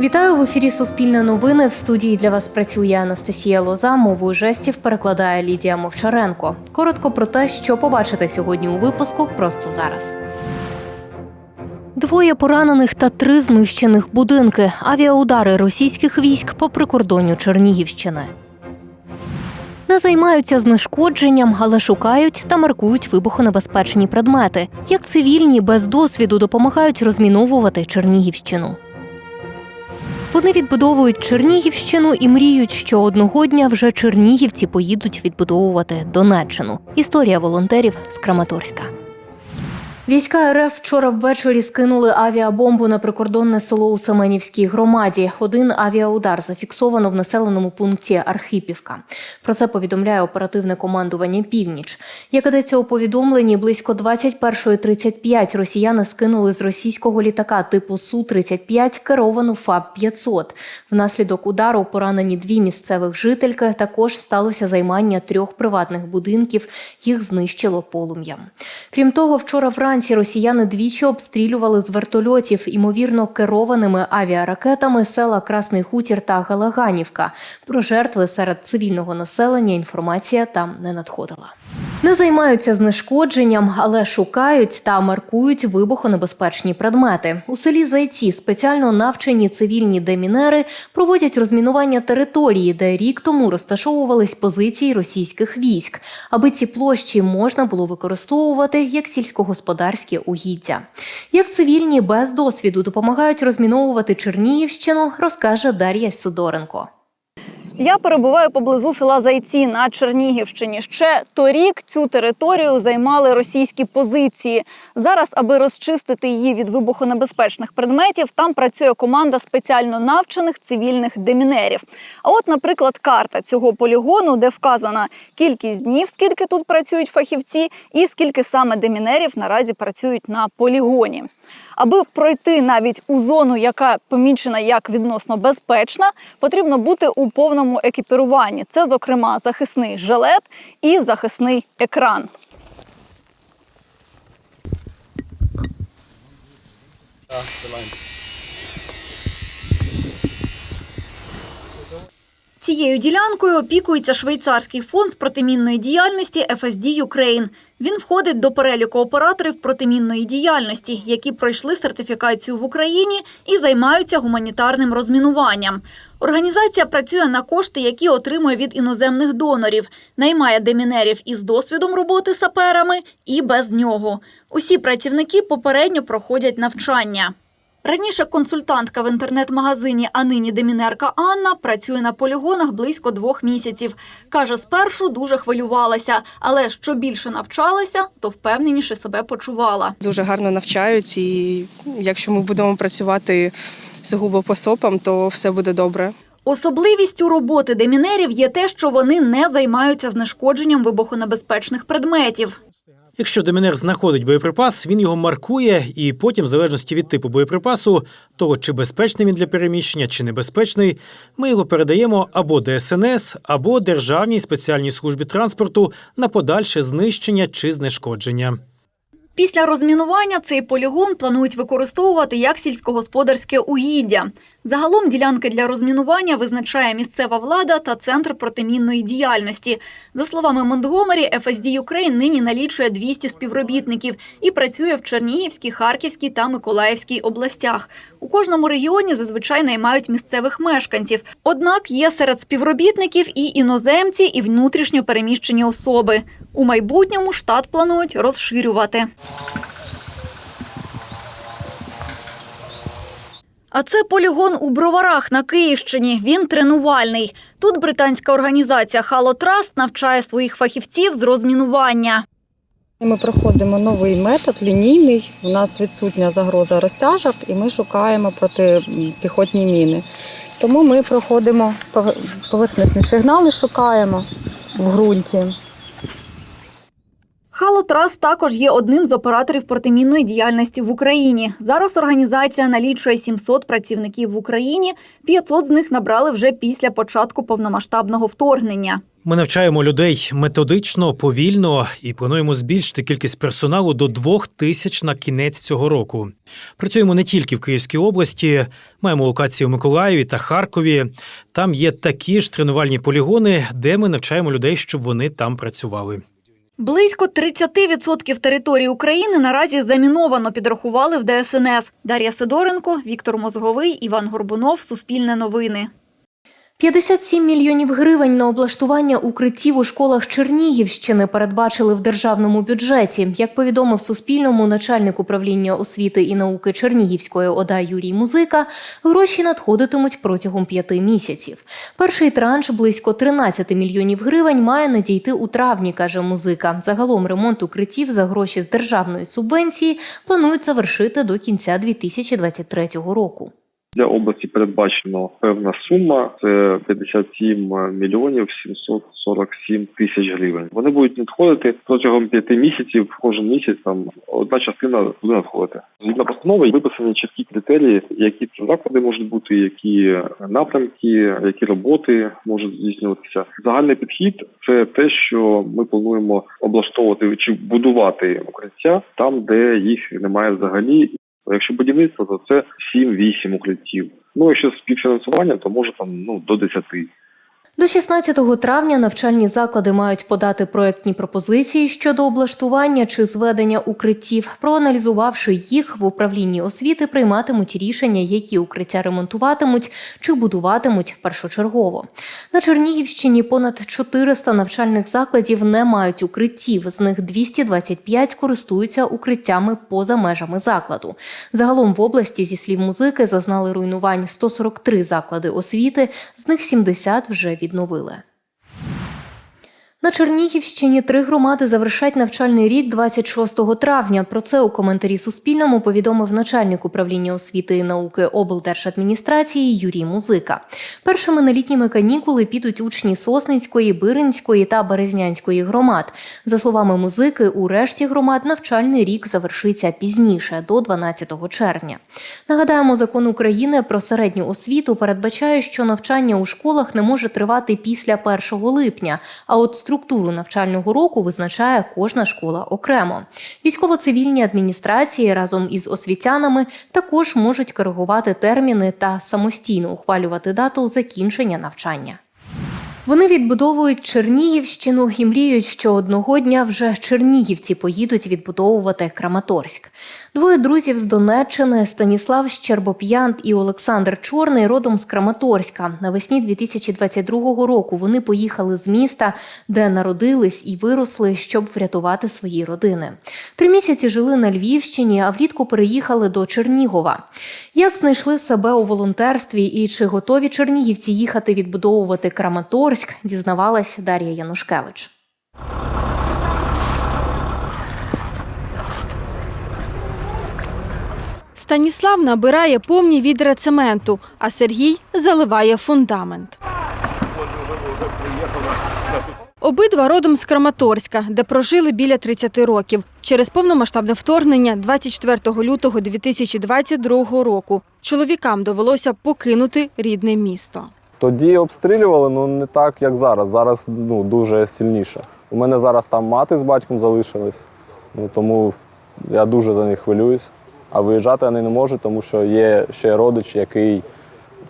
Вітаю в ефірі Суспільне новини. В студії для вас працює Анастасія Лоза. Мовою жестів перекладає Лідія Мовчаренко. Коротко про те, що побачите сьогодні у випуску просто зараз. Двоє поранених та три знищених будинки. Авіаудари російських військ по прикордонню Чернігівщини. Не займаються знешкодженням, але шукають та маркують вибухонебезпечні предмети. Як цивільні без досвіду допомагають розміновувати Чернігівщину. Вони відбудовують Чернігівщину і мріють, що одного дня вже чернігівці поїдуть відбудовувати Донеччину. Історія волонтерів з Краматорська. Війська РФ вчора ввечері скинули авіабомбу на прикордонне село у Семенівській громаді. Один авіаудар зафіксовано в населеному пункті Архипівка. Про це повідомляє оперативне командування Північ. Як ідеться у повідомленні, близько 21.35 росіяни скинули з російського літака типу Су-35 керовану ФАБ-500. Внаслідок удару поранені дві місцевих жительки. Також сталося займання трьох приватних будинків. Їх знищило полум'ям. Крім того, вчора вранці росіяни двічі обстрілювали з вертольотів, імовірно, керованими авіаракетами села Красний Хутір та Галаганівка. Про жертви серед цивільного населення інформація там не надходила. Не займаються знешкодженням, але шукають та маркують вибухонебезпечні предмети. У селі Зайці спеціально навчені цивільні демінери проводять розмінування території, де рік тому розташовувались позиції російських військ, аби ці площі можна було використовувати як сільськогосподарське угіддя. Як цивільні без досвіду допомагають розміновувати Чернігівщину, розкаже Дар'я Сидоренко. Я перебуваю поблизу села Зайці на Чернігівщині. Ще торік цю територію займали російські позиції. Зараз, аби розчистити її від вибухонебезпечних предметів, там працює команда спеціально навчених цивільних демінерів. А от, наприклад, карта цього полігону, де вказана кількість днів, скільки тут працюють фахівці, і скільки саме демінерів наразі працюють на полігоні. Аби пройти навіть у зону, яка помічена як відносно безпечна, потрібно бути у повному екіпіруванні. Це, зокрема, захисний жилет і захисний екран. Цією ділянкою опікується швейцарський фонд з протимінної діяльності FSD Ukraine. Він входить до переліку операторів протимінної діяльності, які пройшли сертифікацію в Україні і займаються гуманітарним розмінуванням. Організація працює на кошти, які отримує від іноземних донорів, наймає демінерів із досвідом роботи саперами і без нього. Усі працівники попередньо проходять навчання. Раніше консультантка в інтернет-магазині, а нині демінерка Анна працює на полігонах близько двох місяців. Каже, спершу дуже хвилювалася, але що більше навчалася, то впевненіше себе почувала. Дуже гарно навчають, і якщо ми будемо працювати сугубо по СОПам, то все буде добре. Особливістю роботи демінерів є те, що вони не займаються знешкодженням вибухонебезпечних предметів. Якщо демінер знаходить боєприпас, він його маркує, і потім, в залежності від типу боєприпасу, того чи безпечний він для переміщення, чи небезпечний, ми його передаємо або ДСНС, або Державній спеціальній службі транспорту на подальше знищення чи знешкодження. Після розмінування цей полігон планують використовувати як сільськогосподарське угіддя. Загалом ділянки для розмінування визначає місцева влада та центр протимінної діяльності. За словами Монтгомері, FSD Ukraine нині налічує 200 співробітників і працює в Чернігівській, Харківській та Миколаївській областях. У кожному регіоні зазвичай наймають місцевих мешканців. Однак є серед співробітників і іноземці, і внутрішньо переміщені особи. У майбутньому штат планують розширювати. А це полігон у Броварах на Київщині. Він тренувальний. Тут британська організація Trust навчає своїх фахівців з розмінування. Ми проходимо новий метод лінійний. У нас відсутня загроза розтяжок, і ми шукаємо протипіхотні міни. Тому ми проходимо пове- поверхнесні сигнали, шукаємо в ґрунті. Михайло Трас також є одним з операторів протимінної діяльності в Україні. Зараз організація налічує 700 працівників в Україні. 500 з них набрали вже після початку повномасштабного вторгнення. Ми навчаємо людей методично, повільно і плануємо збільшити кількість персоналу до двох тисяч на кінець цього року. Працюємо не тільки в Київській області, маємо локації у Миколаєві та Харкові. Там є такі ж тренувальні полігони, де ми навчаємо людей, щоб вони там працювали. Близько 30% території України наразі заміновано, підрахували в ДСНС. Дар'я Сидоренко, Віктор Мозговий, Іван Горбунов, Суспільне новини. 57 мільйонів гривень на облаштування укриттів у школах Чернігівщини передбачили в державному бюджеті. Як повідомив Суспільному начальник управління освіти і науки Чернігівської ОДА Юрій Музика, гроші надходитимуть протягом п'яти місяців. Перший транш близько 13 мільйонів гривень має надійти у травні, каже Музика. Загалом ремонт укриттів за гроші з державної субвенції планують завершити до кінця 2023 року. Для області передбачено певна сума це 57 мільйонів 747 тисяч гривень. Вони будуть надходити протягом п'яти місяців. Кожен місяць там одна частина буде надходити. Згідно постанови виписані чіткі критерії, які це заклади можуть бути, які напрямки, які роботи можуть здійснюватися. Загальний підхід це те, що ми плануємо облаштовувати чи будувати укриття там, де їх немає взагалі. Якщо будівництво, то це 7-8 укриттів. Ну, якщо співфінансування, то може там ну до 10. До 16 травня навчальні заклади мають подати проектні пропозиції щодо облаштування чи зведення укриттів. Проаналізувавши їх в управлінні освіти, прийматимуть рішення, які укриття ремонтуватимуть чи будуватимуть першочергово. На Чернігівщині понад 400 навчальних закладів не мають укриттів. З них 225 користуються укриттями поза межами закладу. Загалом в області, зі слів музики, зазнали руйнувань 143 заклади освіти, з них 70 вже відновили. На Чернігівщині три громади завершать навчальний рік 26 травня. Про це у коментарі Суспільному повідомив начальник управління освіти і науки облдержадміністрації Юрій Музика. Першими на літніми канікули підуть учні Сосницької, Биринської та Березнянської громад. За словами музики, у решті громад навчальний рік завершиться пізніше, до 12 червня. Нагадаємо, закон України про середню освіту передбачає, що навчання у школах не може тривати після 1 липня, а от структуру навчального року визначає кожна школа окремо. Військово-цивільні адміністрації разом із освітянами також можуть коригувати терміни та самостійно ухвалювати дату закінчення навчання. Вони відбудовують Чернігівщину і мріють, що одного дня вже чернігівці поїдуть відбудовувати Краматорськ. Двоє друзів з Донеччини Станіслав Щербоп'янт і Олександр Чорний родом з Краматорська. Навесні 2022 року вони поїхали з міста, де народились і виросли, щоб врятувати свої родини. Три місяці жили на Львівщині, а влітку переїхали до Чернігова. Як знайшли себе у волонтерстві і чи готові чернігівці їхати відбудовувати Краматорськ, дізнавалась Дар'я Янушкевич. Станіслав набирає повні відра цементу, а Сергій заливає фундамент. Обидва родом з Краматорська, де прожили біля 30 років. Через повномасштабне вторгнення 24 лютого 2022 року чоловікам довелося покинути рідне місто. Тоді обстрілювали, ну не так, як зараз. Зараз ну, дуже сильніше. У мене зараз там мати з батьком залишились, ну, тому я дуже за них хвилююсь. А виїжджати вони не можуть, тому що є ще родич, який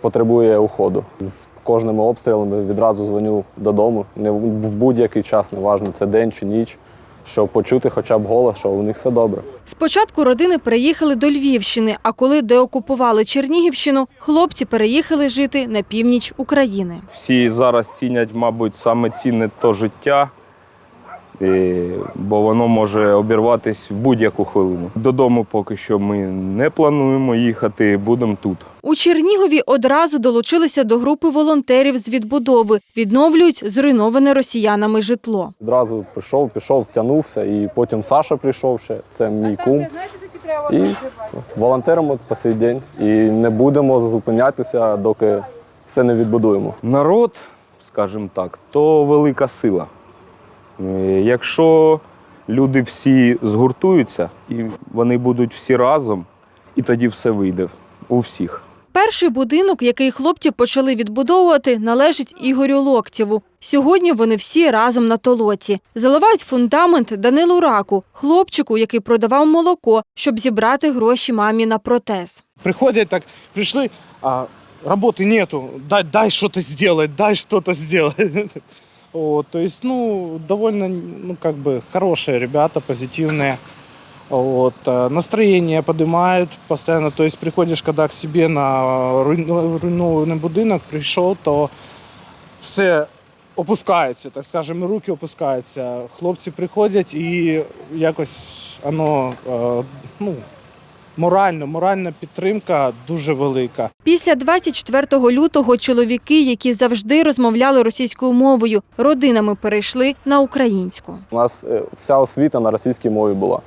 потребує уходу. З кожними обстрілами відразу дзвоню додому. Не в будь-який час, неважно, це день чи ніч, щоб почути хоча б голос, що у них все добре. Спочатку родини переїхали до Львівщини, а коли деокупували Чернігівщину, хлопці переїхали жити на північ України. всі зараз цінять, мабуть, саме цінне то життя, бо воно може обірватися в будь-яку хвилину. Додому поки що ми не плануємо їхати, будемо тут. У Чернігові одразу долучилися до групи волонтерів з відбудови, відновлюють зруйноване росіянами житло. Відразу прийшов, пішов, втягнувся, і потім Саша прийшов ще, це мій кум. І волонтеримо по цей день. І не будемо зупинятися, доки все не відбудуємо. Народ, скажімо так, то велика сила. Е, Якщо люди всі згуртуються, і вони будуть всі разом, і тоді все вийде у всіх. Перший будинок, який хлопці почали відбудовувати, належить Ігорю Локтєву. Сьогодні вони всі разом на толоці. Заливають фундамент Данилу Раку, хлопчику, який продавав молоко, щоб зібрати гроші мамі на протез. Приходят так, пришли, а работы нету, дай, дай что-то сделать, дай что-то сделать. Вот, то есть, ну, довольно, ну, как бы, хорошие ребята, позитивные. Вот, э, настроение поднимают постоянно, то есть приходишь, когда к себе на руйну- руйнованный будинок пришел, то все опускається, так скажемо, руки опускаються. Хлопці приходять і якось воно, е, ну, морально, моральна підтримка дуже велика. Після 24 лютого чоловіки, які завжди розмовляли російською мовою, родинами перейшли на українську. У нас е, вся освіта на російській мові була.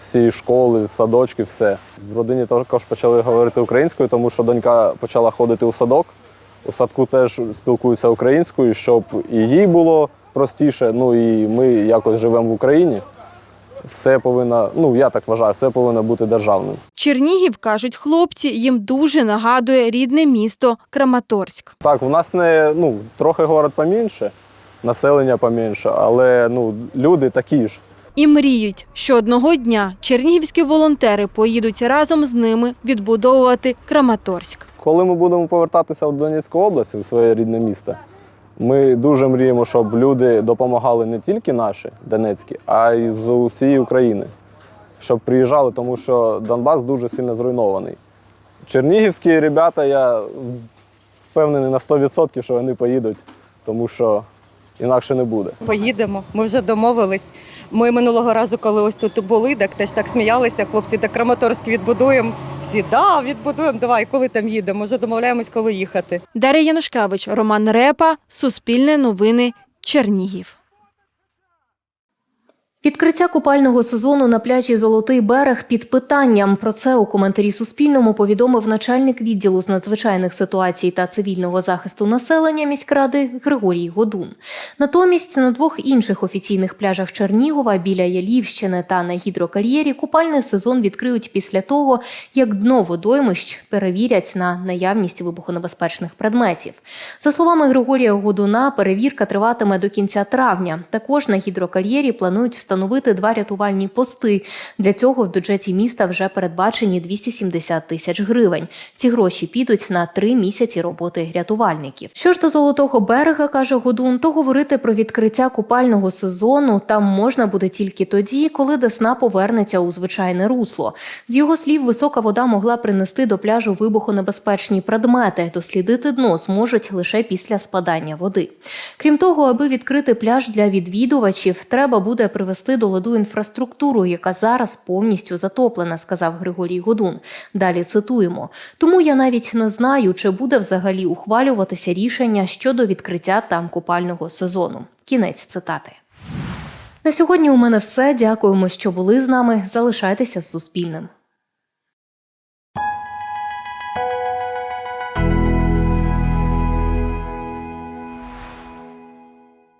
Всі школи, садочки, все. В родині також почали говорити українською, тому що донька почала ходити у садок. У садку теж спілкуються українською, щоб і їй було простіше. Ну і ми якось живемо в Україні. Все повинно, ну я так вважаю, все повинно бути державним. Чернігів, кажуть хлопці, їм дуже нагадує рідне місто Краматорськ. Так, у нас не ну, трохи город поменше, населення поменше, але ну, люди такі ж. І мріють, що одного дня чернігівські волонтери поїдуть разом з ними відбудовувати Краматорськ. Коли ми будемо повертатися в Донецьку область, в своє рідне місто, ми дуже мріємо, щоб люди допомагали не тільки наші донецькі, а й з усієї України. Щоб приїжджали, тому що Донбас дуже сильно зруйнований. Чернігівські ребята, я впевнений на 100%, що вони поїдуть, тому що інакше не буде. Поїдемо, ми вже домовились. Ми минулого разу, коли ось тут були, так теж так сміялися. Хлопці, так Краматорськ відбудуємо. Всі да, відбудуємо. Давай, коли там їдемо. Вже домовляємось, коли їхати. Дар'я Янушкевич, Роман Репа, Суспільне новини, Чернігів. Відкриття купального сезону на пляжі Золотий берег під питанням. Про це у коментарі Суспільному повідомив начальник відділу з надзвичайних ситуацій та цивільного захисту населення міськради Григорій Годун. Натомість на двох інших офіційних пляжах Чернігова біля Ялівщини та на гідрокар'єрі купальний сезон відкриють після того, як дно водоймищ перевірять на наявність вибухонебезпечних предметів. За словами Григорія Годуна, перевірка триватиме до кінця травня. Також на гідрокар'єрі планують встановити два рятувальні пости. Для цього в бюджеті міста вже передбачені 270 тисяч гривень. Ці гроші підуть на три місяці роботи рятувальників. Що ж до золотого берега, каже Годун, то говорити про відкриття купального сезону там можна буде тільки тоді, коли Десна повернеться у звичайне русло. З його слів, висока вода могла принести до пляжу вибухонебезпечні предмети. Дослідити дно зможуть лише після спадання води. Крім того, аби відкрити пляж для відвідувачів, треба буде привести до ладу інфраструктуру, яка зараз повністю затоплена, сказав Григорій Годун. Далі цитуємо: тому я навіть не знаю, чи буде взагалі ухвалюватися рішення щодо відкриття там купального сезону. Кінець цитати. На сьогодні у мене все. Дякуємо, що були з нами. Залишайтеся з Суспільним.